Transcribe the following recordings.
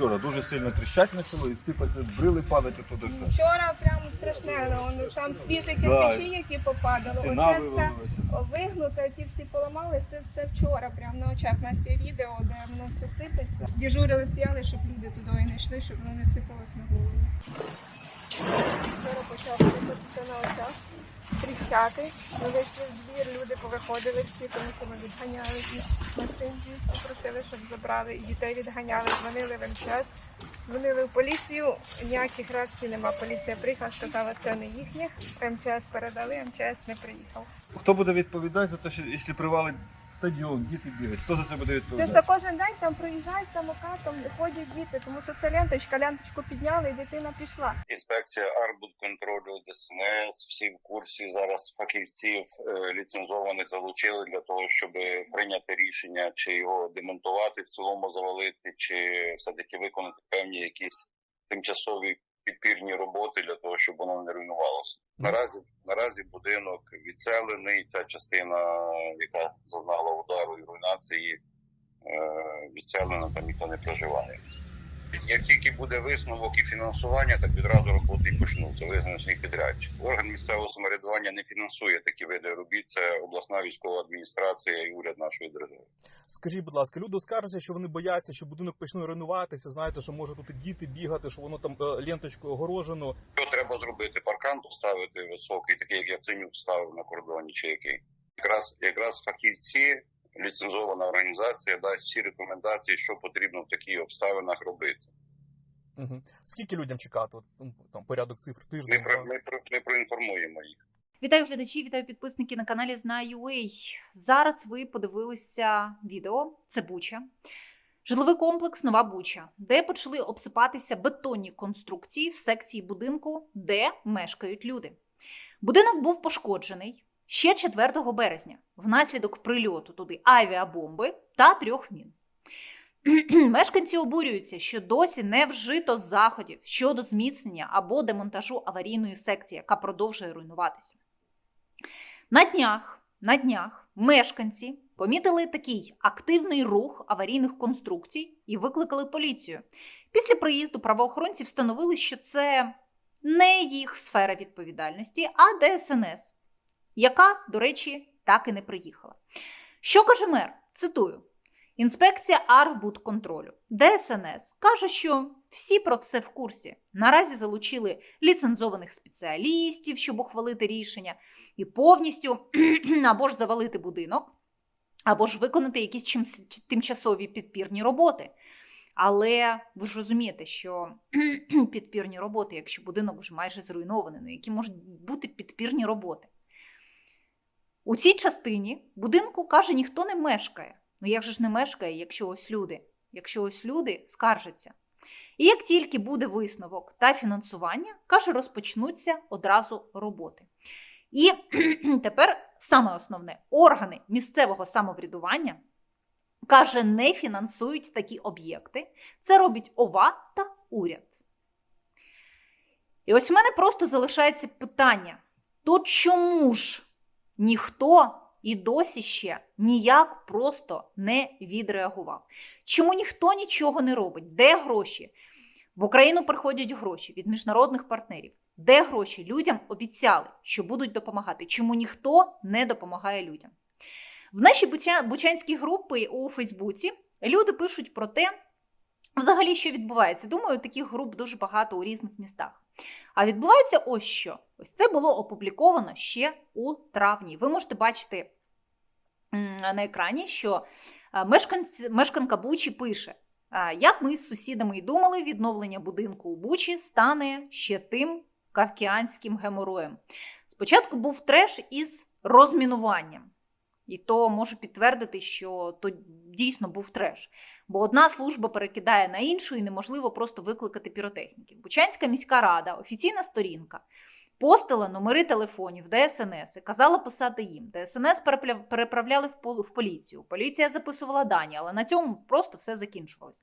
вчора дуже сильно тріщать почало і сипаться, брили падать туди все. Вчора прямо страшне, там свіжі кирпичі, які попадали. Стіна Оце все вигнуто, ті всі поламали, це все вчора, прямо на очах. У нас є відео, де воно все сипеться. Дежурили, стояли, щоб люди туди не йшли, щоб воно не сипалось на голову. Вчора почав сипатися на очах, тріщати. Ми вийшли в двір, люди повиходили всі, тому що ми відганяли їх цинзі, попросили, щоб забрали, і дітей відганяли, дзвонили в МЧС. Дзвонили в поліцію, ніяких реакцій нема. Поліція приїхала, сказала, це не їхніх. МЧС передали, МЧС не приїхав. Хто буде відповідати за те, що якщо привалить стадіон, діти бігають? Хто за це буде Це ж відповідати? за кожен день там проїжджають самокатом, ходять діти, тому що це ленточка, ленточку підняли і дитина пішла. Інспекція арбудконтролю ДСНС, всі в курсі зараз фахівців е, ліцензованих залучили для того, щоб прийняти рішення, чи його демонтувати в цілому завалити, чи все-таки виконати певні якісь тимчасові підпірні роботи для того, щоб воно не руйнувалося. Наразі наразі будинок відселений. Ця частина, яка зазнала удару і руйнації, е, відселена, там ніхто не проживає. Як тільки буде висновок і фінансування, так відразу роботи і почнуться. Визначений підрядчик. Орган місцевого самоврядування не фінансує такі види робіт. Це обласна військова адміністрація і уряд нашої держави. Скажіть, будь ласка, люди скаржаться, що вони бояться, що будинок почне руйнуватися. Знаєте, що може тут і діти бігати, що воно там е, ленточкою огорожено. Що треба зробити? Паркан поставити високий, такий як Яценюк ставив на кордоні, чи який якраз якраз фахівці. Ліцензована організація дасть всі рекомендації, що потрібно в таких обставинах робити. Угу. Скільки людям чекати? От, ну, там порядок цифр Ми тиждень. про ми про ми проінформуємо їх. Вітаю глядачі, вітаю підписники на каналі Знаю.ua. Зараз ви подивилися відео. Це Буча. Житловий комплекс Нова Буча, де почали обсипатися бетонні конструкції в секції будинку, де мешкають люди. Будинок був пошкоджений ще 4 березня внаслідок прильоту туди авіабомби та трьох мін. Мешканці обурюються, що досі не вжито заходів щодо зміцнення або демонтажу аварійної секції, яка продовжує руйнуватися. На днях, на днях мешканці помітили такий активний рух аварійних конструкцій і викликали поліцію. Після приїзду правоохоронці встановили, що це не їх сфера відповідальності, а ДСНС, яка, до речі, так і не приїхала. Що каже мер? Цитую. Інспекція Архбудконтролю ДСНС каже, що всі про все в курсі. Наразі залучили ліцензованих спеціалістів, щоб ухвалити рішення, і повністю або ж завалити будинок, або ж виконати якісь тимчасові підпірні роботи. Але ви ж розумієте, що підпірні роботи, якщо будинок вже майже зруйнований, ну які можуть бути підпірні роботи? У цій частині будинку каже, ніхто не мешкає. Ну як же ж не мешкає, якщо ось люди, якщо ось люди скаржаться. І як тільки буде висновок та фінансування, каже, розпочнуться одразу роботи. І тепер саме основне органи місцевого самоврядування каже, не фінансують такі об'єкти. Це робить ОВА та уряд. І ось в мене просто залишається питання: то чому ж ніхто і досі ще ніяк просто не відреагував? Чому ніхто нічого не робить? Де гроші? В Україну приходять гроші від міжнародних партнерів. Де гроші? Людям обіцяли, що будуть допомагати. Чому ніхто не допомагає людям? В нашій бучанській групі у Фейсбуці люди пишуть про те, взагалі, що відбувається. Думаю, таких груп дуже багато у різних містах. А відбувається ось що. Ось це було опубліковано ще у травні. Ви можете бачити на екрані, що е, мешканка Бучі пише: як ми з сусідами і думали, відновлення будинку у Бучі стане ще тим кавкіанським геморроєм. Спочатку був треш із розмінуванням. І то можу підтвердити, що то дійсно був треш. Бо одна служба перекидає на іншу, і неможливо просто викликати піротехніків. Бучанська міська рада, офіційна сторінка, постила номери телефонів ДСНС і казала писати їм. ДСНС переправляли в поліцію. Поліція записувала дані, але на цьому просто все закінчувалось.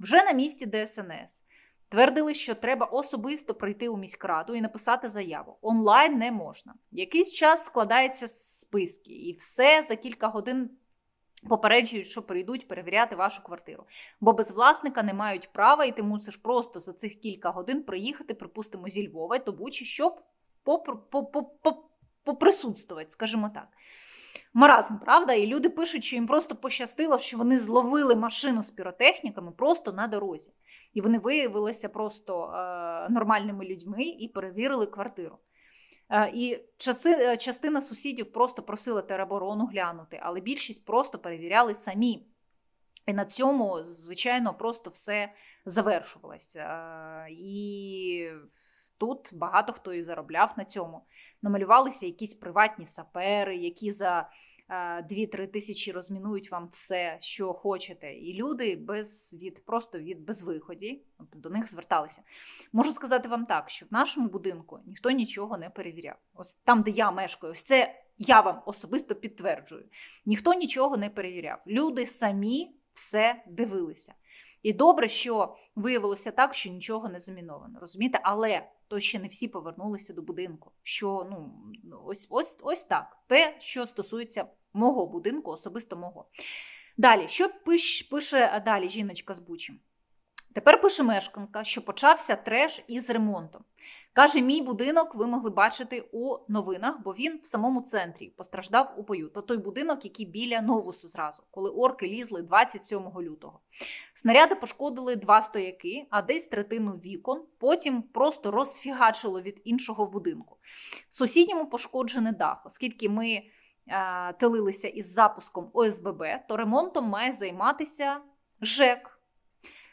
Вже на місці ДСНС твердили, що треба особисто прийти у міськраду і написати заяву. Онлайн не можна. Якийсь час складаються списки, і все за кілька годин Попереджують, що прийдуть перевіряти вашу квартиру. Бо без власника не мають права, і ти мусиш просто за цих кілька годин приїхати, припустимо, зі Львова до Бучі, щоб попр- по- по- по- поприсутствувати, скажімо так. Маразм, правда? І люди пишуть, що їм просто пощастило, що вони зловили машину з піротехніками просто на дорозі. І вони виявилися просто е, нормальними людьми і перевірили квартиру. Е, і часи, е, частина сусідів просто просила тероборону глянути, але більшість просто перевіряли самі. І на цьому, звичайно, просто все завершувалося. І тут багато хто і заробляв на цьому. Намалювалися якісь приватні сапери, які за 2-3 тисячі розмінують вам все, що хочете. І люди без від просто від безвиході до них зверталися. Можу сказати вам так, що в нашому будинку ніхто нічого не перевіряв. Ось там, де я мешкаю, ось це я вам особисто підтверджую. Ніхто нічого не перевіряв. Люди самі все дивилися. І добре, що виявилося так, що нічого не заміновано. Розумієте, але то ще не всі повернулися до будинку. Що ну ось ось ось так. Те, що стосується мого будинку, особисто мого. Далі, що пиш, пише далі жіночка з Бучі? Тепер пише мешканка, що почався треш із ремонтом. Каже, мій будинок ви могли бачити у новинах, бо він в самому центрі постраждав у бою. То той будинок, який біля новусу зразу, коли орки лізли 27 лютого. Снаряди пошкодили два стояки, а десь третину вікон. Потім просто розфігачило від іншого будинку. Сусідньому пошкоджений дах, оскільки ми е, телилися із запуском ОСББ, то ремонтом має займатися ЖЕК.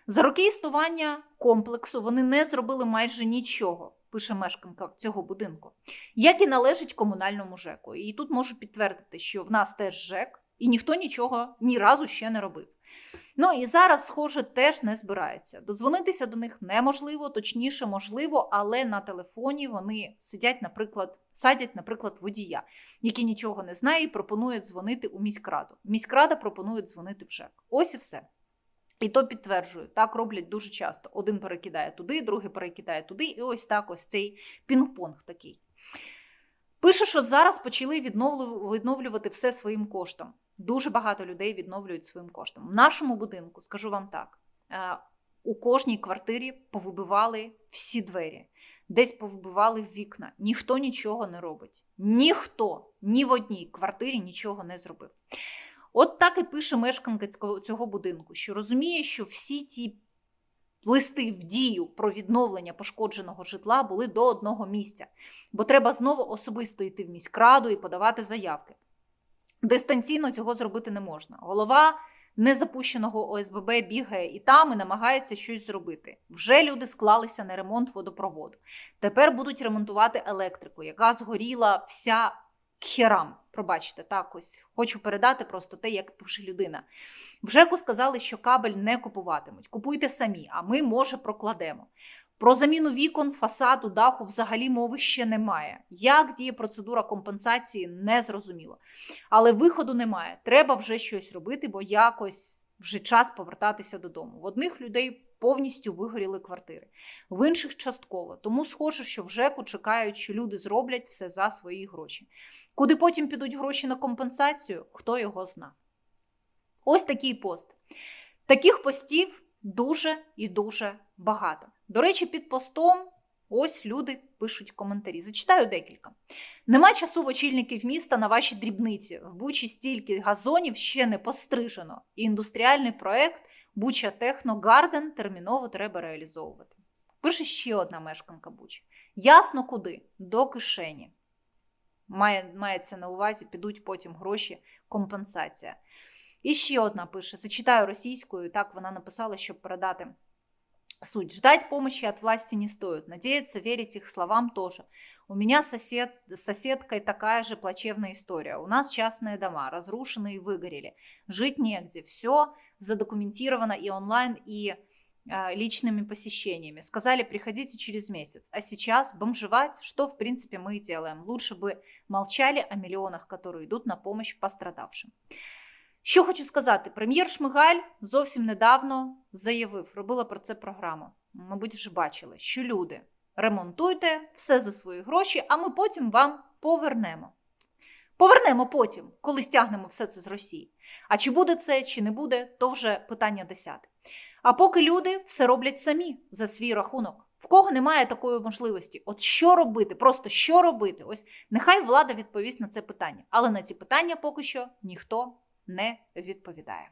За роки існування комплексу вони не зробили майже нічого, пише мешканка цього будинку, як і належить комунальному ЖЕКу. І тут можу підтвердити, що в нас теж ЖЕК, і ніхто нічого ні разу ще не робив. Ну і зараз, схоже, теж не збираються. Дозвонитися до них неможливо, точніше, можливо, але на телефоні вони сидять, наприклад, садять, наприклад, водія, який нічого не знає і пропонує дзвонити у міськраду. Міськрада пропонує дзвонити в ЖЕК. Ось і все. І то підтверджую, так роблять дуже часто. Один перекидає туди, другий перекидає туди, і ось так ось цей пінг-понг такий. Пише, що зараз почали відновлювати все своїм коштом. Дуже багато людей відновлюють своїм коштом. В нашому будинку, скажу вам так, е, у кожній квартирі повибивали всі двері, десь повибивали вікна. Ніхто нічого не робить. Ніхто ні в одній квартирі нічого не зробив. От так і пише мешканка цього- будинку, що розуміє, що всі ті листи в дію про відновлення пошкодженого житла були до одного місця, бо треба знову особисто йти в міськраду і подавати заявки. Дистанційно цього зробити не можна. Голова незапущеного ОСББ бігає і там і намагається щось зробити. Вже люди склалися на ремонт водопроводу. Тепер будуть ремонтувати електрику, яка згоріла вся херам. Пробачте, так ось хочу передати просто те, як пише людина. В ЖЕКу сказали, що кабель не купуватимуть. Купуйте самі, а ми, може, прокладемо. Про заміну вікон, фасаду, даху взагалі мови ще немає. Як діє процедура компенсації, не зрозуміло. Але виходу немає. Треба вже щось робити, бо якось вже час повертатися додому. В одних людей повністю вигоріли квартири, в інших частково. Тому схоже, що в ЖЕКу чекають, що люди зроблять все за свої гроші. Куди потім підуть гроші на компенсацію, хто його зна. Ось такий пост. Таких постів дуже і дуже багато. До речі, під постом ось люди пишуть коментарі. Зачитаю декілька. Нема часу в очільників міста на ваші дрібниці. В Бучі стільки газонів ще не пострижено. І індустріальний проект Буча Техно Гарден терміново треба реалізовувати. Пише ще одна мешканка Бучі. Ясно куди? До кишені. Має, мається на увазі, підуть потім гроші, компенсація. І ще одна пише: зачитаю російською, так вона написала, щоб передати суть. Ждать помощи от власти не стоит. Надеяться верить их словам тоже. У меня сосед, с соседкой такая же плачевная история. У нас частные дома, разрушены и выгорели. Жить негде. Все задокументировано и онлайн, и э, личными посещениями. Сказали, приходите через месяц. А сейчас бомжевать, что в принципе мы и делаем. Лучше бы молчали о миллионах, которые идут на помощь пострадавшим. Що хочу сказати, прем'єр Шмигаль зовсім недавно заявив, робила про це програму. Мабуть, вже бачили, що люди ремонтуйте все за свої гроші, а ми потім вам повернемо. Повернемо потім, коли стягнемо все це з Росії. А чи буде це, чи не буде, то вже питання десяте. А поки люди все роблять самі за свій рахунок. В кого немає такої можливості, от що робити, просто що робити? Ось нехай влада відповість на це питання, але на ці питання поки що ніхто не відповідає.